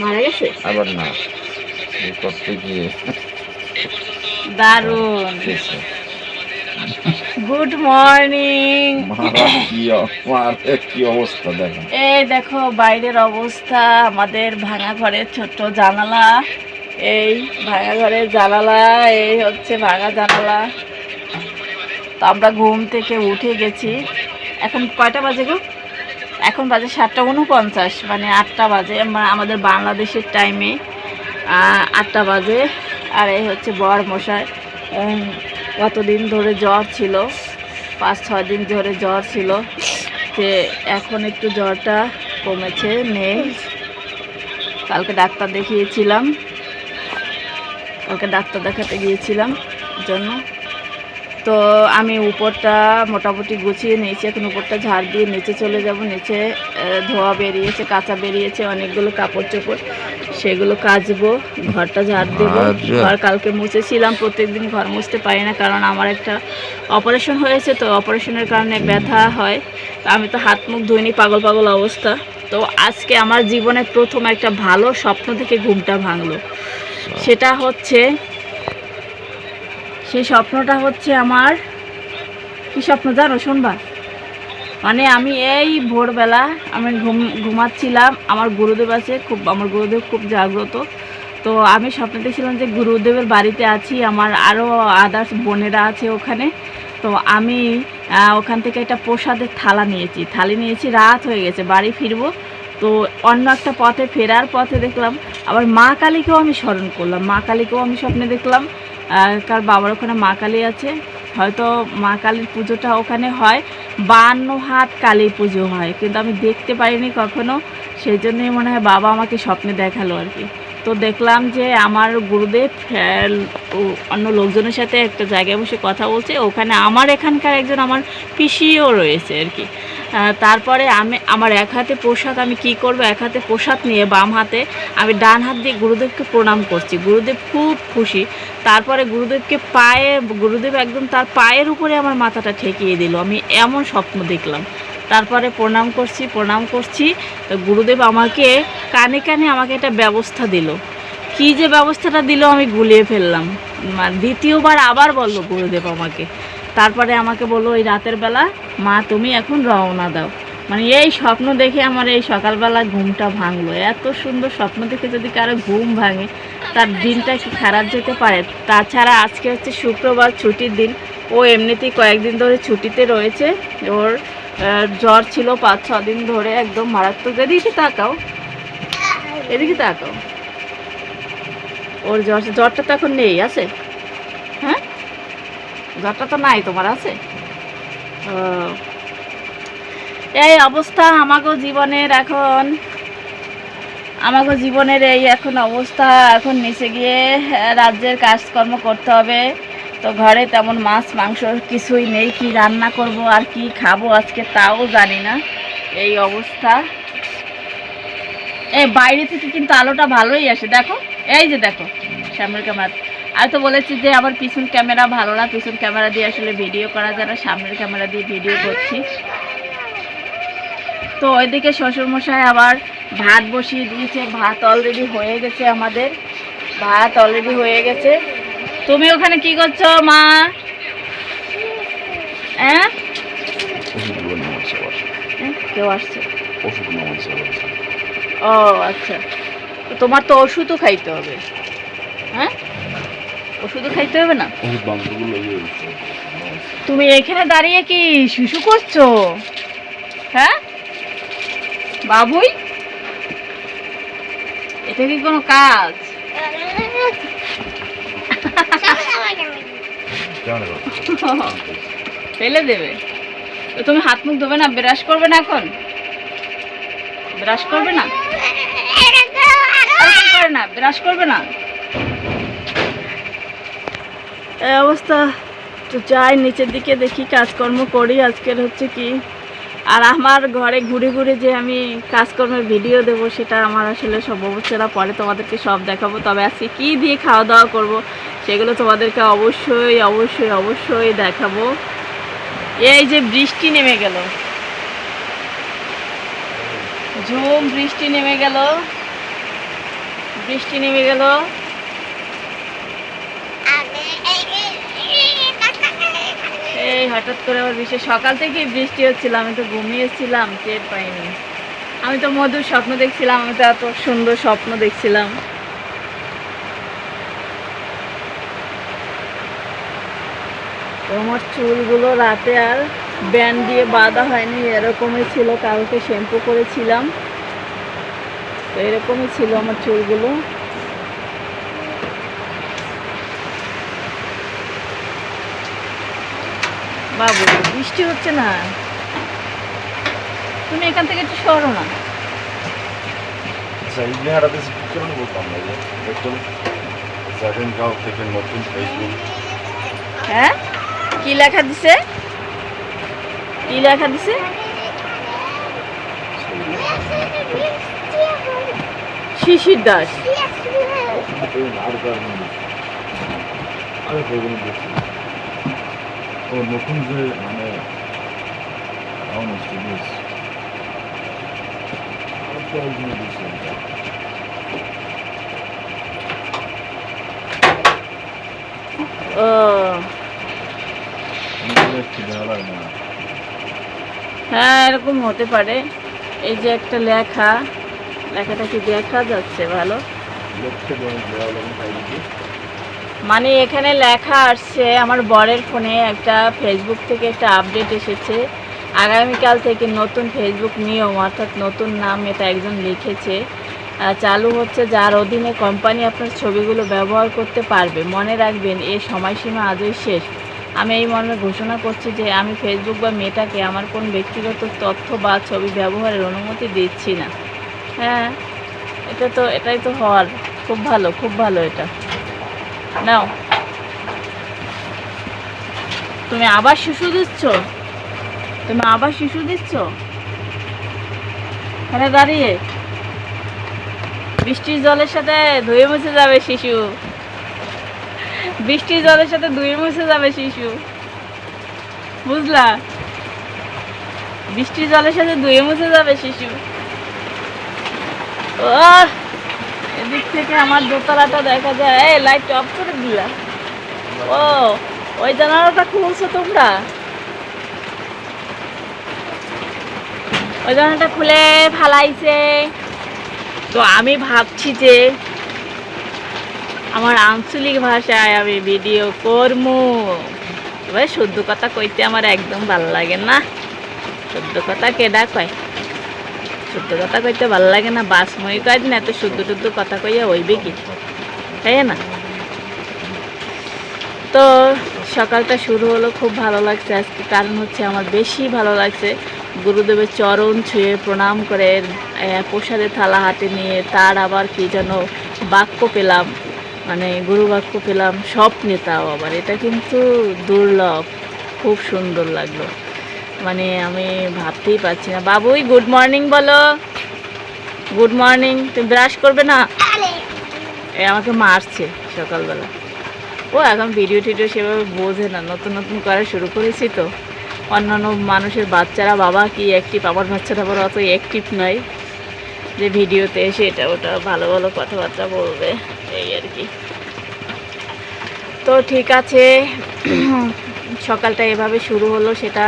মারা গেছে? আবার না। করতে গিয়ে। দারুণ। গুড মর্নিং কি অবস্থা এই দেখো বাইরের অবস্থা। আমাদের ভাঙা ঘরের ছোট্ট জানালা। এই ভাঙা ঘরের জানালা এই হচ্ছে ভাঙা জানালা। তো আমরা ঘুম থেকে উঠে গেছি। এখন কয়টা বাজে গো? এখন বাজে সাতটা উনপঞ্চাশ মানে আটটা বাজে আমা- আমাদের বাংলাদেশের টাইমে আটটা বাজে, আর এই হচ্ছে বর মশাই কতদিন ধরে জ্বর ছিল, পাঁচ, ছয় দিন ধরে জ্বর ছিল, যে এখন একটু জ্বরটা কমেছে, নেই। কালকে ডাক্তার দেখিয়েছিলাম, কালকে ডাক্তার দেখাতে গিয়েছিলাম, জন্য তো আমি উপরটা মোটামুটি গুছিয়ে নিয়েছি। এখন উপরটা ঝাড় দিয়ে নিচে চলে যাব। নিচে ধোয়া বেরিয়েছে কাঁচা বেরিয়েছে অনেকগুলো কাপড় চোপড় সেগুলো কাচবো ঘরটা ঝাড় দেবো। আচ্ছা। ঘর কালকে মুছেছিলাম প্রত্যেকদিন ঘর মুছতে পারি না কারণ আমার একটা অপারেশন হয়েছে। তো অপারেশনের কারণে ব্যথা হয়। তো আমি তো হাত মুখ ধুইনি পাগল পাগল অবস্থা। তো আজকে আমার জীবনে প্রথম একটা ভালো স্বপ্ন থেকে ঘুমটা ভাঙলো। সেটা হচ্ছে সেই স্বপ্নটা হচ্ছে আমার, কি স্বপ্ন জানো? শুনবা। মানে আমি এই ভোরবেলা আমি ঘুম, ঘুমাচ্ছিলাম, আমার গুরুদেব আছে, খুব, আমার গুরুদেব খুব জাগ্রত। তো আমি স্বপ্ন দেখছিলাম যে গুরুদেবের বাড়িতে আছি, আমার আরও আদার্স বোনেরা আছে ওখানে। তো আমি ওখান থেকে একটা প্রসাদের থালা নিয়েছি। থালি নিয়েছি, রাত হয়ে গেছে, বাড়ি ফিরবো। তো অন্য একটা পথে ফেরার পথে দেখলাম, আবার মা কালীকেও আমি স্মরণ করলাম, মা কালীকেও আমি স্বপ্নে দেখলাম। কার বাবার ওখানে মা কালী আছে, হয়তো মা কালীর পুজোটা ওখানে হয়। বান্ন হাত কালী পুজো হয়, কিন্তু আমি দেখতে পারিনি কখনো। সেই জন্যই মনে হয় বাবা আমাকে স্বপ্নে দেখাল আর কি। তো দেখলাম যে আমার গুরুদেব অন্য লোকজনের সাথে একটা জায়গায় বসে কথা বলছে। ওখানে আমার এখানকার একজন আমার পিসিও রয়েছে আর কি। তারপরে আমি, আমার এক হাতে পোশাক আমি কি করব? এক হাতে প্রসাদ নিয়ে বাম হাতে আমি ডান হাত দিয়ে গুরুদেবকে প্রণাম করছি। গুরুদেব খুব খুশি। তারপরে গুরুদেবকে পায়ে, গুরুদেব একদম তার পায়ের উপরে আমার মাথাটা ঠেকিয়ে দিল। আমি এমন স্বপ্ন দেখলাম। তারপরে প্রণাম করছি প্রণাম করছি। তো গুরুদেব আমাকে কানে কানে আমাকে একটা ব্যবস্থা দিল। কি যে ব্যবস্থাটা দিল আমি গুলিয়ে ফেললাম। দ্বিতীয়বার আবার বলল গুরুদেব আমাকে। তারপরে আমাকে বলল, ওই রাতের বেলা, মা তুমি এখন রওনা দাও। মানে এই স্বপ্ন দেখে আমার এই সকালবেলা ঘুমটা ভাঙলো। এত সুন্দর স্বপ্ন দেখে যদি কারও ঘুম ভাঙে, তার দিনটা কি খারাপ যেতে পারে? তাছাড়া আজকে হচ্ছে শুক্রবার ছুটির দিন। ও এমনিতেই কয়েকদিন ধরে ছুটিতে রয়েছে। ওর জ্বর ছিল পাঁচ, ছ দিন ধরে, একদম মারাত্মক। এদিকে তাকাও এদিকে তাকাও। ওর জ্বর জ্বরটা তো এখন নেই, আছে? হ্যাঁ? জ্বরটা তো নাই তোমার, আছে। এই অবস্থা আমাগো জীবনের এখন। আমাগো জীবনের এই এখন অবস্থা। এখন নিচে গিয়ে রাজ্যের কাজকর্ম করতে হবে। তো ঘরে তেমন মাছ, মাংস কিছুই নেই, কি রান্না করব আর কি খাব আজকে তাও জানি না। এই অবস্থা। এই বাইরে থেকে কিন্তু আলোটা ভালোই আসে, দেখো। এই যে দেখো, সামনের ক্যামেরা। আমি তো বলেছি যে আমার পিছন ক্যামেরা ভালো না, পিছন ক্যামেরা দিয়ে আসলে ভিডিও করা যায় না, সামনের ক্যামেরা দিয়ে ভিডিও করছি। তো ওইদিকে শ্বশুরমশাই আবার ভাত বসিয়ে দিয়েছে, ভাত অলরেডি হয়ে গেছে আমাদের। ভাত অলরেডি হয়ে গেছে। তুমি ওখানে কি করছ মা? হ্যাঁ? হ্যাঁ, কেউ আসছে। ও আচ্ছা। তোমার তো ওষুধও খাইতে হবে। হ্যাঁ? ওষুধও খাইতে হবে না? তুমি এখানে দাঁড়িয়ে কি শিশু করছ? হ্যাঁ? বাবুই? এটা কি কোনো কাজ? ফেলে দেবে। তো তুমি হাত মুখ ধোবে না ব্রাশ করবে না এখন? ব্রাশ করবে না? করে না ব্রাশ করবে না? এই অবস্থা। তো যাই নিচের দিকে দেখি কাজকর্ম করি। আজকের হচ্ছে কি আর আমার ঘরে ঘুরে ঘুরে যে আমি কাজকর্মের ভিডিও দেবো সেটা আমার আসলে সব অবস্থাটা পরে তোমাদেরকে সব দেখাবো। তবে আজকে কী দিয়ে খাওয়া দাওয়া করব সেগুলো তোমাদেরকে অবশ্যই অবশ্যই অবশ্যই দেখাবো। এই যে বৃষ্টি নেমে গেল। ঝুম বৃষ্টি নেমে গেল। বৃষ্টি নেমে গেল। এই হঠাৎ করে আবার বৃষ্টি। সকাল থেকেই বৃষ্টি হচ্ছিল আমি তো ঘুমিয়েছিলাম টের পাইনি। আমি তো মধুর স্বপ্ন দেখছিলাম আমি তো এত সুন্দর স্বপ্ন দেখছিলাম। আমার চুলগুলো রাতে আর ব্যান্ড দিয়ে বাঁধা হয়নি এরকমই ছিল কালকে শ্যাম্পু করেছিলাম। তো এরকমই ছিল আমার চুলগুলো। বাবু বৃষ্টি হচ্ছে না? তুমি এখান থেকে একটু সরো না। আচ্ছা এই লেখাটাতে বলতাম না যে দেখুন সেভেন গাঁও থেকে নতুন ফেসবুক হ্যাঁ? কি লেখা দিছে? কি লেখা দিছে? শিশির দাস। আমি সেগুলো দেখছি ও নতুন যে মানে টাউন স্টুডিওস ও। হ্যাঁ এরকম হতে পারে। এই যে একটা লেখা, লেখাটা কি দেখা যাচ্ছে ভালো? মানে এখানে লেখা আসছে, আমার বরের ফোনে একটা ফেসবুক থেকে একটা আপডেট এসেছে। আগামীকাল থেকে নতুন ফেসবুক নিয়ম, অর্থাৎ নতুন নাম এটা একজন লিখেছে। চালু হচ্ছে যার অধীনে কোম্পানি আপনার ছবিগুলো ব্যবহার করতে পারবে। মনে রাখবেন এই সময়সীমা আজই শেষ। আমি এই মর্মে ঘোষণা করছি যে আমি ফেসবুক বা মেটাকে আমার কোন ব্যক্তিগত তথ্য বা ছবি ব্যবহারের অনুমতি দিচ্ছি না। হ্যাঁ এটা তো, এটাই তো হওয়ার খুব ভালো খুব ভালো এটা। নাও। তুমি আবার শিশু দিচ্ছ? তুমি আবার শিশু দিচ্ছ? এখানে দাঁড়িয়ে। বৃষ্টির জলের সাথে ধুয়ে মুছে যাবে শিশু। বৃষ্টির জলের সাথে ধুয়ে মুছে যাবে শিশু। বুঝলা? বৃষ্টির জলের সাথে ধুয়ে মুছে যাবে শিশু। ও এদিক থেকে আমার দোতলাটা দেখা যায়। এই লাইট অফ করে দিলা। ও, ওই জানালাটা খুলছো তোমরা? ওই জানালাটা খুলে ফালাইছে। তো আমি ভাবছি যে আমার আঞ্চলিক ভাষায় আমি ভিডিও করব এবার শুদ্ধ কথা কইতে আমার একদম ভালো লাগে না। শুদ্ধ কথা কেডা কয়? শুদ্ধ কথা কইতে ভালো লাগে না বাসময় কয় না এত শুদ্ধ শুদ্ধ কথা কইয়া হইবে কি? তাই না? তো সকালটা শুরু হলো খুব ভালো লাগছে আজকে। কারণ হচ্ছে আমার বেশি ভালো লাগছে গুরুদেবের চরণ ছুঁয়ে প্রণাম করে আহ, প্রসাদের থালা হাতে নিয়ে তার আবার কি যেন বাক্য পেলাম। মানে গুরু বাক্য পেলাম স্বপ্নে তাও আবার। এটা কিন্তু দুর্লভ, খুব সুন্দর লাগল। মানে আমি ভাবতেই পারছি না। বাবুই গুড মর্নিং বলো। গুড মর্নিং তুমি ব্রাশ করবে না? এ, আমাকে মারছে সকালবেলা। ও, এখন ভিডিও টিডিও সেভাবে বোঝে না। নতুন নতুন করা শুরু করেছি তো। অন্যান্য মানুষের বাচ্চারা, বাবা কি অ্যাক্টিভ আমার বাচ্চারা বড় অত অ্যাক্টিভ নয়। যে ভিডিওতে এসে এটা, ওটা ভালো ভালো কথাবার্তা বলবে, এই আর কি। তো ঠিক আছে। সকালটা এভাবে শুরু হলো সেটা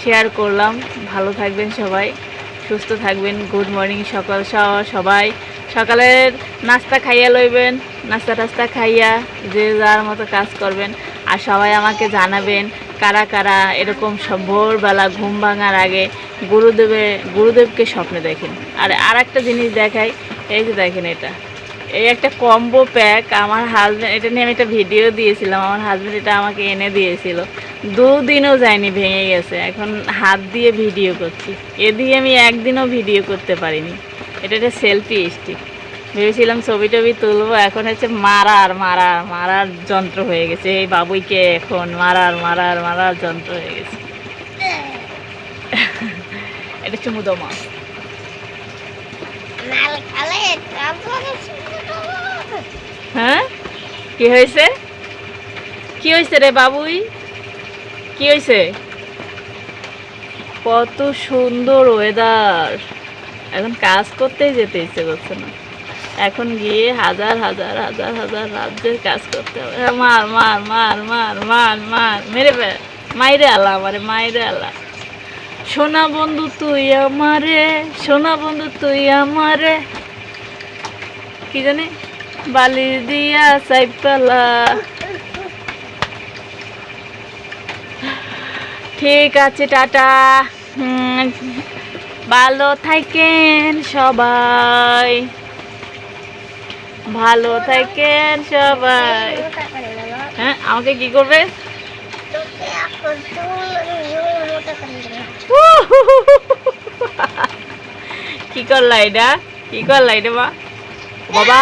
শেয়ার করলাম। ভালো থাকবেন সবাই, সুস্থ থাকবেন। গুড মর্নিং সকাল সবাই। সকালের নাস্তা খাইয়া লইবেন, নাস্তা টাস্তা খাইয়া যে যার মতো কাজ করবেন। আর সবাই আমাকে জানাবেন কারা কারা এরকম সব ভোরবেলা ঘুম ভাঙার আগে গুরুদেবে গুরুদেবকে স্বপ্নে দেখেন। আর আর একটা জিনিস দেখাই, এই যে দেখেন এটা। এই একটা কম্বো প্যাক আমার হাজব্যান্ড এটা নিয়ে আমি একটা ভিডিও দিয়েছিলাম, আমার হাজব্যান্ড এটা আমাকে এনে দিয়েছিল। দুদিনও যায়নি, ভেঙে গেছে। এখন হাত দিয়ে ভিডিও করছি। এ দিয়ে আমি একদিনও ভিডিও করতে পারিনি। এটা একটা সেলফি স্টিক ভেবেছিলাম ছবি টবি তুলবো, এখন হচ্ছে মারার মারার মারার যন্ত্র হয়ে গেছে। এই বাবুইকে এখন মারার মারার মারার যন্ত্র হয়ে গেছে। এটা হচ্ছে মুদমা হ্যাঁ? কি হয়েছে? কি হয়েছে রে বাবুই? কি হয়েছে? কত সুন্দর ওয়েদার এখন কাজ করতেই যেতে ইচ্ছে করছে না। এখন গিয়ে হাজার হাজার হাজার হাজার রাজ্যের কাজ করতে হবে। হ্যাঁ, মার মার মার মার মার মার মেরে মাইরে আলা আমারে মাইরে আলা সোনা বন্ধু তুই আমারে সোনা বন্ধু তুই আমারে। কি জানি? বালি দিয়া সাইপালা ঠিক আছে, টাটা। ভালো থাকেন সবাই। ভালো থাকেন সবাই। হ্যাঁ আমাকে কি করবে? কি করলা এটা? কি করলা এটা মা? বাবা,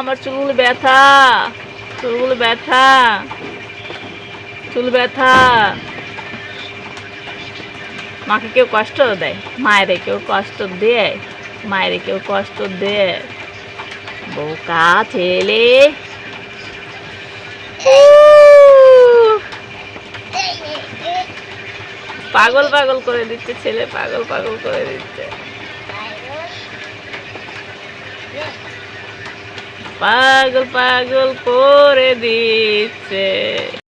আমার চুল ব্যথা চুল ব্যথা চুল ব্যথা। মাকে কেউ কষ্ট দেয়, মায়েরে কেউ কষ্ট দেয়, মায়েরে কেউ কষ্ট দেয়। বোকা ছেলে। পাগল পাগল করে দিচ্ছে, ছেলে পাগল পাগল করে দিচ্ছে। পাগল পাগল করে দিচ্ছে।